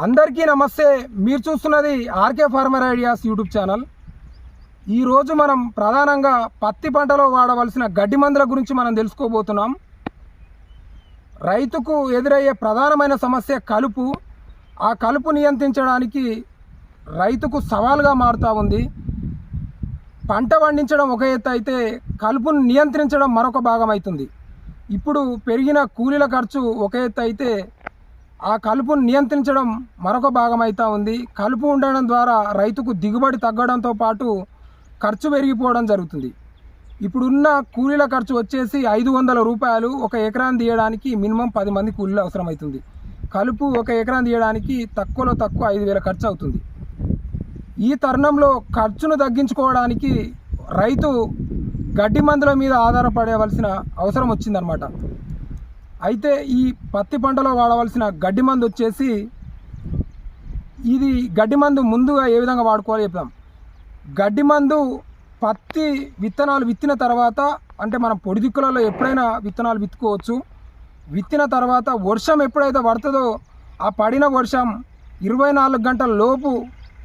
అందరికీ నమస్తే. మీరు చూస్తున్నది RK farmer ideas YouTube channel. ఈరోజు మనం ప్రధానంగా పత్తి పంటలో వాడవలసిన గడ్డి మందుల గురించి మనం తెలుసుకోబోతున్నాం. రైతుకు ఎదురయ్యే ప్రధానమైన సమస్య కలుపు. ఆ కలుపు నియంత్రించడానికి రైతుకు సవాల్గా మారుతూ ఉంది. పంట పండించడం ఒక ఎత్తు అయితే కలుపును నియంత్రించడం మరొక భాగం అవుతుంది. ఇప్పుడు పెరిగిన కూలీల ఖర్చు ఒక ఎత్తు అయితే ఆ కలుపును నియంత్రించడం మరొక భాగం ఉంది. కలుపు ఉండడం ద్వారా రైతుకు దిగుబడి తగ్గడంతో పాటు ఖర్చు పెరిగిపోవడం జరుగుతుంది. ఇప్పుడున్న కూలీల ఖర్చు వచ్చేసి ఐదు వందల రూపాయలు ఒక ఎకరాన్ని తీయడానికి మినిమం పది మంది కూలీలు అవసరమవుతుంది కలుపు ఒక ఎకరాన్ని తీయడానికి తక్కువలో తక్కువ ఐదు వేల ఖర్చు అవుతుంది. ఈ తరుణంలో ఖర్చును తగ్గించుకోవడానికి రైతు గడ్డి మందుల మీద ఆధారపడవలసిన అవసరం వచ్చిందనమాట అయితే ఈ పత్తి పంటలో వాడవలసిన గడ్డి మందు వచ్చేసి ఇది గడ్డి మందు ముందుగా ఏ విధంగా వాడుకోవాలో చెప్తాం గడ్డి మందు పత్తి విత్తనాలు విత్తిన తర్వాత అంటే మనం పొడి దిక్కులలో ఎప్పుడైనా విత్తనాలు విత్తుకోవచ్చు. విత్తిన తర్వాత వర్షం ఎప్పుడైతే పడుతుందో ఆ పడిన వర్షం ఇరవై నాలుగు గంటల లోపు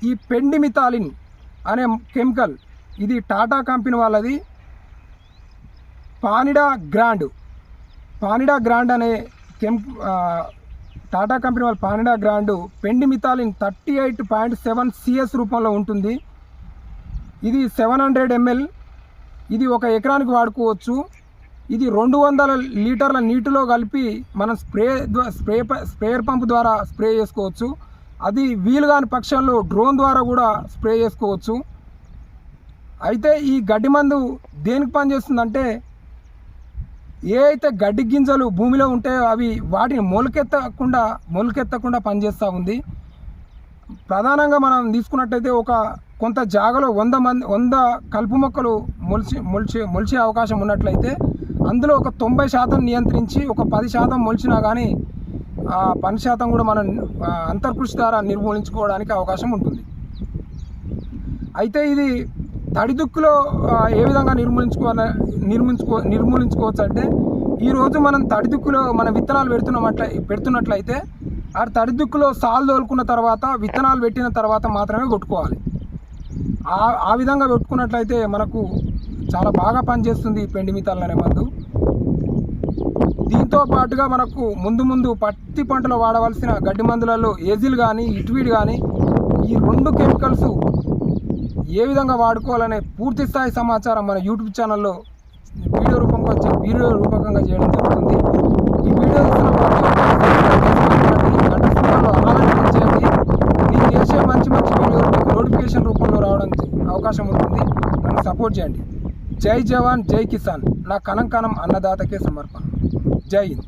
ఈ పెండిమితాలిన్ అనే కెమికల్ ఇది టాటా కంపెనీ వాళ్ళది పానిడా గ్రాండ్ పానిడా గ్రాండ్ అనే కెం టాటా కంపెనీ వాళ్ళ Panida grand pendimethalin thirty eight point seven CS రూపంలో ఉంటుంది. ఇది సెవెన్ హండ్రెడ్ ఎంఎల్. ఇది ఒక ఎకరానికి వాడుకోవచ్చు. ఇది రెండు వందల లీటర్ల నీటిలో కలిపి మనం స్ప్రే స్ప్రే ప- స్ప్రేయర్ పంప్ ద్వారా స్ప్రే చేసుకోవచ్చు. అది వీలు కాని పక్షంలో డ్రోన్ ద్వారా కూడా స్ప్రే చేసుకోవచ్చు. అయితే ఈ గడ్డి మందు దేనికి పనిచేస్తుందంటే ఏ అయితే గడ్డి గింజలు భూమిలో ఉంటాయో అవి వాటిని మొలకెత్తకుండా మొలకెత్తకుండా పనిచేస్తూ ఉంది. ప్రధానంగా మనం తీసుకున్నట్టయితే ఒక కొంత జాగలో వంద మంది వంద కలుపు మొక్కలు మొలిచి మొలిచే మొలిచే అవకాశం ఉన్నట్లయితే అందులో ఒక తొంభై శాతం నియంత్రించి ఒక పది శాతం మొలిచినా కానీ ఆ పని శాతం కూడా మనం అంతర్కృషి ద్వారా నిర్మూలించుకోవడానికి అవకాశం ఉంటుంది. అయితే ఇది తడిదుక్కులో ఏ విధంగా నిర్మూలించుకోవాలి నిర్మించుకో నిర్మూలించుకోవచ్చు అంటే ఈరోజు మనం తడిదుక్కులో మన విత్తనాలు పెడుతున్నట్ల పెడుతున్నట్లయితే ఆ తడిదుక్కులో సాల్ తోలుకున్న తర్వాత విత్తనాలు పెట్టిన తర్వాత మాత్రమే కొట్టుకోవాలి. ఆ ఆ విధంగా పెట్టుకున్నట్లయితే మనకు చాలా బాగా పనిచేస్తుంది పెండి మితాలు అనే మందు. దీంతో పాటుగా మనకు ముందు ముందు పత్తి పంటలో వాడవలసిన గడ్డి మందులలో ఏజిల్ కానీ ఇట్వీడ్ కానీ ఈ రెండు కెమికల్స్ ఏ విధంగా వాడుకోవాలనే పూర్తి స్థాయి సమాచారం మన యూట్యూబ్ ఛానల్లో వీడియో రూపంగా వచ్చి వీడియో రూపకంగా చేయడం జరుగుతుంది. ఈ వీడియో చేయండి నేను చేసే మంచి మంచి వీడియోలు నోటిఫికేషన్ రూపంలో రావడం అవకాశం ఉంటుంది. నన్ను సపోర్ట్ చేయండి. జై జవాన్ జై కిసాన్. నా కనం కనం అన్నదాతకే సమర్పణ. జై హింద్.